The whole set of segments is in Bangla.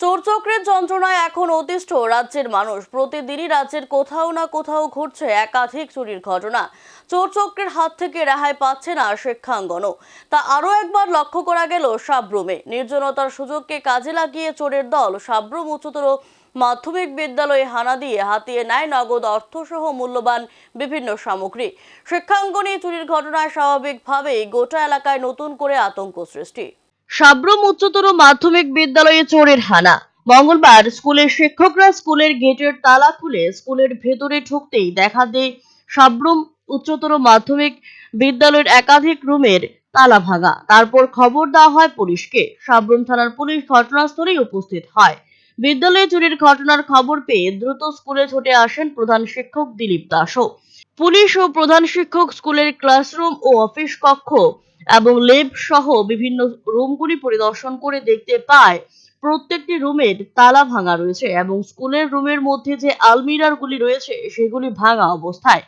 চোরচক্রের যন্ত্রণায় এখন অতিষ্ঠ রাজ্যের মানুষ। প্রতিদিনই রাজ্যের কোথাও না কোথাও ঘটছে একাধিক চুরির ঘটনা। চোরচক্রের হাত থেকে রেহাই পাচ্ছে না শিক্ষাঙ্গনও। তা আরও একবার লক্ষ্য করা গেল সাব্রুমে। নির্জনতার সুযোগকে কাজে লাগিয়ে চোরের দল সাব্রুম উচ্চতর মাধ্যমিক বিদ্যালয়ে হানা দিয়ে হাতিয়ে নেয় নগদ অর্থসহ মূল্যবান বিভিন্ন সামগ্রী। শিক্ষাঙ্গনে চুরির ঘটনায় স্বাভাবিকভাবেই গোটা এলাকায় নতুন করে আতঙ্ক সৃষ্টি। সাব্রম উচ্চতর মাধ্যমিক বিদ্যালয়ে চোরের হানা। মঙ্গলবার স্কুলের শিক্ষকরা স্কুলের গেটের তালা খুলে স্কুলের ভেতরে ঢুকতেই দেখা দেয় সাব্রম উচ্চতর মাধ্যমিক বিদ্যালয়ের একাধিক রুমের তালা ভাঙা। তারপর খবর দেওয়া হয় পুলিশকে। সাব্রম থানার পুলিশ ঘটনাস্থলেই উপস্থিত হয়। বিদ্যালয়ে চুরির ঘটনার খবর পেয়ে দ্রুত স্কুলে ছুটে আসেন প্রধান শিক্ষক দিলীপ দাসও। পুলিশ ও প্রধান শিক্ষক স্কুলের ক্লাসরুম ও অফিস কক্ষ এবং লেব সহ বিভিন্ন রুমগুলি পরিদর্শন করে দেখতে পায়। প্রত্যেকটি রুমের তালা ভাঙা রয়েছে এবং স্কুলের রুমের মধ্যে যে আলমিরারগুলি রয়েছে, সেগুলি ভাঙা অবস্থায়।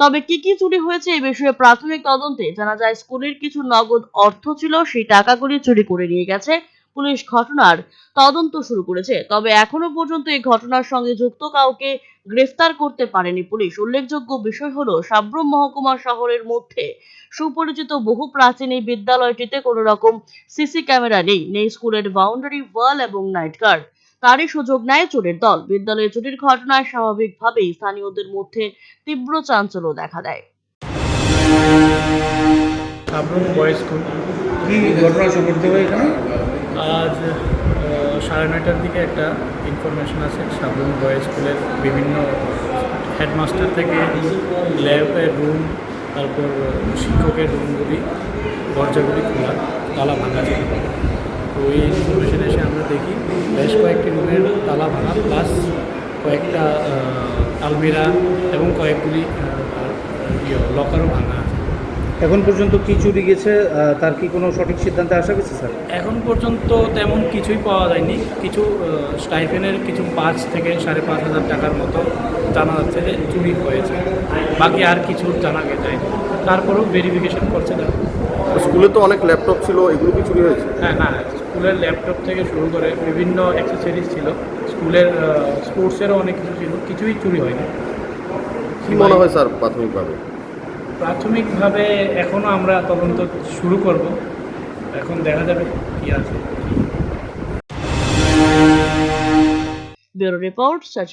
তবে কি কি চুরি হয়েছে এই বিষয়ে প্রাথমিক তদন্তে জানা যায়, স্কুলের কিছু নগদ অর্থ ছিল, সেই টাকাগুলি চুরি করে নিয়ে গেছে। পুলিশ ঘটনার তদন্ত শুরু করেছে। তবে এখনও পর্যন্ত এই ঘটনার সঙ্গে যুক্ত কাউকে গ্রেফতার করতে পারেনি পুলিশ। উল্লেখযোগ্য বিষয় হলো, সাব্রম মহকুমা শহরের মধ্যে সুপরিচিত বহু প্রাচীন এই বিদ্যালয়টিতে কোনো রকম সিসি ক্যামেরা নেই। নেই স্কুলের বাউন্ডারি, ওয়াল এবং নাইট গার্ড। তারই সুযোগ নেয় চোরের দল। বিদ্যালয়ে চুরির ঘটনায় স্বাভাবিকভাবেই স্থানীয়দের মধ্যে তীব্র চাঞ্চল্য দেখা দেয়। Sabroom boys school. কি ঘটনা হয় এখানে? আজ সাড়ে নয়টার দিকে একটা ইনফরমেশন আছে। সাবরুম বয়েজ স্কুলের বিভিন্ন হেডমাস্টার থেকে ল্যাবের রুম তারপর শিক্ষকের রুমগুলি দরজাগুলি খোলা, তালা ভাঙা ছিল। তো এই ইনফরমেশন এসে আমরা দেখি, বেশ কয়েকটি রুমের তালা ভাঙা প্লাস কয়েকটা আলমিরা এবং কয়েকগুলি লকারও ভাঙা। আছে এখন পর্যন্ত কি চুরি গেছে? তার কি কোনো সঠিক সিদ্ধান্তে আসা গেছে স্যার? এখন পর্যন্ত তেমন কিছুই পাওয়া যায়নি। কিছু স্টাইফেনের কিছু পাঁচ থেকে সাড়ে পাঁচ হাজার টাকার মতো জানা যাচ্ছে যে চুরি হয়েছে। বাকি আর কিছু জানা যায়নি। তারপরেও ভেরিফিকেশন করছে তারা। স্কুলে তো অনেক ল্যাপটপ ছিল এগুলো কি চুরি হয়েছে? হ্যাঁ না স্কুলের ল্যাপটপ থেকে শুরু করে বিভিন্ন অ্যাক্সেসরিজ ছিল। স্কুলের স্পোর্টসেরও অনেক কিছু ছিল কিছুই চুরি হয়নি। কি মনে হয় স্যার প্রাথমিকভাবে? প্রাথমিকভাবে এখনও আমরা তদন্ত শুরু করব। এখন দেখা যাবে কি আছে। Bureau report search